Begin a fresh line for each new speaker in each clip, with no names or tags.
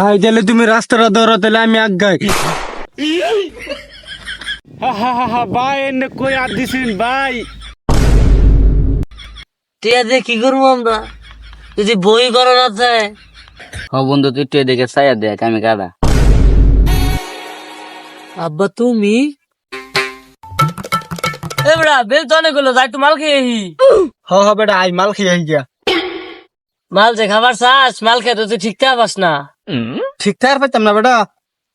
ভাই তাহলে তুমি রাস্তাটা ধরো তাহলে আমি আগাই ভাই এনে কই আর দিছিন ভাই?
টিয়া দিয়ে কি করব আমরা? যদি বই করা না থাকে
হ বন্ধু তুই টিয়া দেখে চাইয়া দেখ আমি কারা
আব্বা তুমি? এবড়া বেল তো অনেক হলো যাই তো মাল খেয়ে আহি।
হ হ বেটা আই মাল খেয়ে আই গিয়া।
মাল যে খাবার চাস মাল খেয়ে তো তুই ঠিক ঠাক পাস না।
ঠিক ঠাক পাইতাম না বেটা।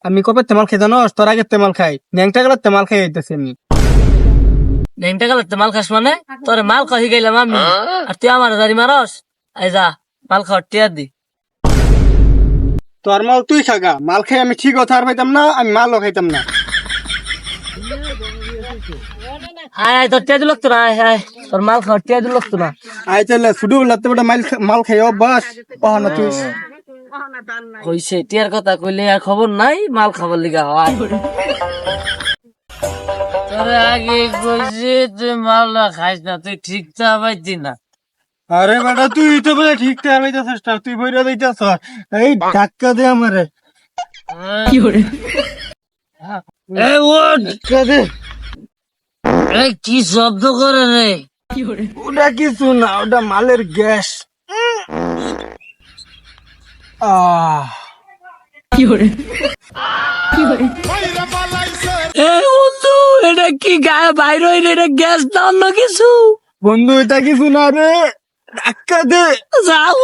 আমি কবে তেমাল খাই জানো তোর আগে তেমাল খাই। ন্যাংটা গেলে তেমাল খাই আইতেছি আমি
নেংটা গেলে মাল খাস মানে? তোরে মাল খাই গেলাম আমি আর তুই আমার দাঁড়ি মারস আই যা মাল খাওয়ার টিয়া দি।
তোর মাল তুই খাগা। মাল খাই আমি ঠিক কথা আর পাইতাম না আমি মালও খাইতাম না।
আয় আয় তোর টিয়া দিল তো না আয় আয় তোর মাল খাওয়ার টিয়া দিল তো না।
আই তাহলে শুধু বেলাতে বেটা মাল খা- মাল খাই বাস ওহ না তুই।
কইছে টিয়ার কথা কইলে আর খবর নাই মাল খাবার লিগা হয়। তোরে আগে কইছে তুই মাল না খাইস না তুই ঠিক তা পাইতি না।
আরে বেটা তুই তো বলে ঠিক পাইতাছিস না তুই বইরা দিতেছ এই ধাক্কা দে আমারে।
এই ওঠ
ধাক্কা দে।
এই কি শব্দ করে রে?
ওটা কিছু না ওটা মালের গ্যাস।
কিছু
বন্ধু এটা কিছু না রে
যাও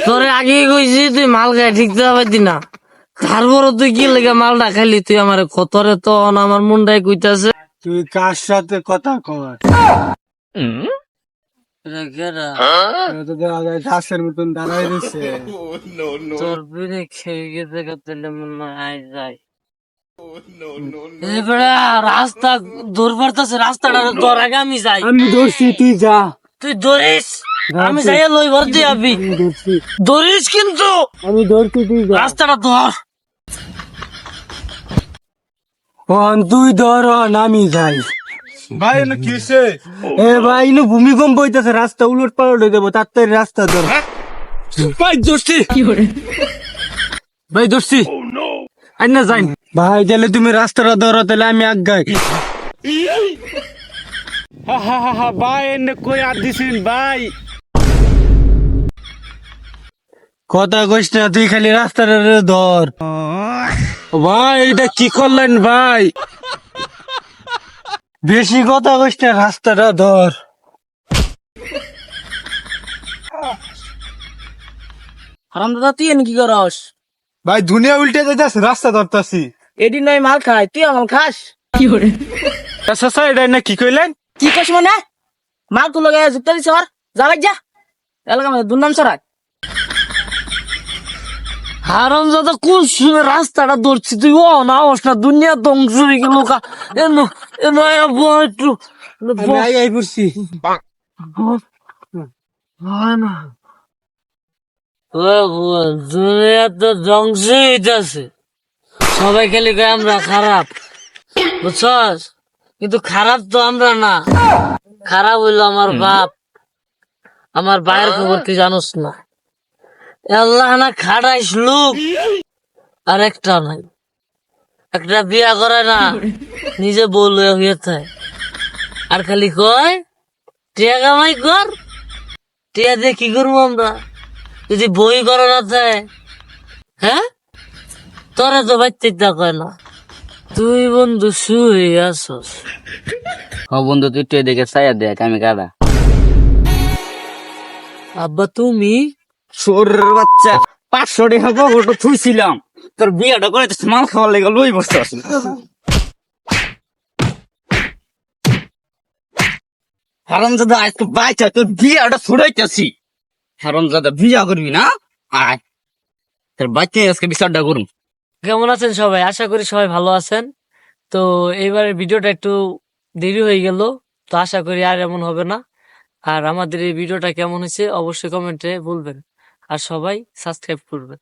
তোরে আগে কইছি তুই মাল খাই ঠিক তা পাইতি না তারপর তুই কি লেগে মালটা খাইলি তুই আমার কতরে তো আমার মুন্ডাই কইতাছে
তুই কার সাথে কথা কর ঘাসের মতন দাঁড়াই রয়েছে।
তোর বিনে খেয়ে গেছে তাহলে মনে আই এবারে রাস্তা দূর পারতাছে রাস্তাটা তোর আগে আমি যাই।
আমি ধরছি তুই যা।
তুই ধরিস? আমি যাই লই ধরিস কিন্তু?
আমি ধরছি তুই যা।
রাস্তাটা ধর।
তুই ধর আমি যাই। ভাই এনে কিসে এ ভাই ইনু ভূমিকম্প হইতাছে রাস্তা উলট পালট হয়ে যাব তাড়াতাড়ি রাস্তা ধর। ভাই দোস্তি। ভাই দোস্তি। আই না যাই ভাই তাহলে তুমি রাস্তাটা ধরো তাহলে আমি আগাই। ভাই এনে কই আর দিছিন ভাই? কথা কইস না তুই খালি রাস্তাটা ধর। ভাই এটা কি করলেন ভাই? বেশি কথা কইস না রাস্তাটা ধর।
হারাম দাদা তুই এনে কি করস?
ভাই দুনিয়া উল্টে যাইতাছে রাস্তা ধরতাছি।
এদিন নয় মাল খাই তুই আমার খাস?
আচ্ছা এটা না কি কইলেন?
কি কস মানে? মাল তুলো গায়ে যুক্ত দিছ আর যা ভাই যা। এলাকা দুর্নাম সরাক। হারাম দাদা কোন সময় রাস্তাটা ধরছি তুই ও না হস না দুনিয়া ধ্বংস হয়ে গেল কা এনো এনো একটু ভগবান, দুনিয়া তো ধ্বংস হইতাছে। সবাই খালি কয় আমরা খারাপ। বুঝছস? কিন্তু খারাপ তো আমরা না। খারাপ হইল আমার বাপ। আমার ভাইয়ের খবর তুই জানোস না। আল্লাহ না খাড়াইস লোক। আর একটা নাই। একটা বিয়া করে না নিজে বল হয়ে থাকে আর খালি কয় টিয়া কামাই কর। টিয়া দিয়ে কি করব আমরা? যদি বই করা না থাকে হ্যাঁ? তোরা তো বাচ্চা কয় না। তুই বন্ধু শুয়ে আসস
হ বন্ধু তুই টিয়া দেখে চাইয়া দেখ আমি কারা
আব্বা তুমি
বাচ্চা, পাঁচশো টাকা থুইছিলাম। তোর বিয়াটা করে মাল খাওয়ার লেগে লই আজকে তোর বিয়াটা ছুড়াইতেছি। বিয়া করবি না? আয়। তোর আজকে বিচারটা করুন।
কেমন আছেন সবাই? আশা করি সবাই ভালো আছেন। তো এইবারের ভিডিওটা একটু দেরি হয়ে গেল, তো আশা করি আর এমন হবে না। আর আমাদের এই ভিডিওটা কেমন হয়েছে, অবশ্যই কমেন্টে বলবেন। আর সবাই সাবস্ক্রাইব করবেন।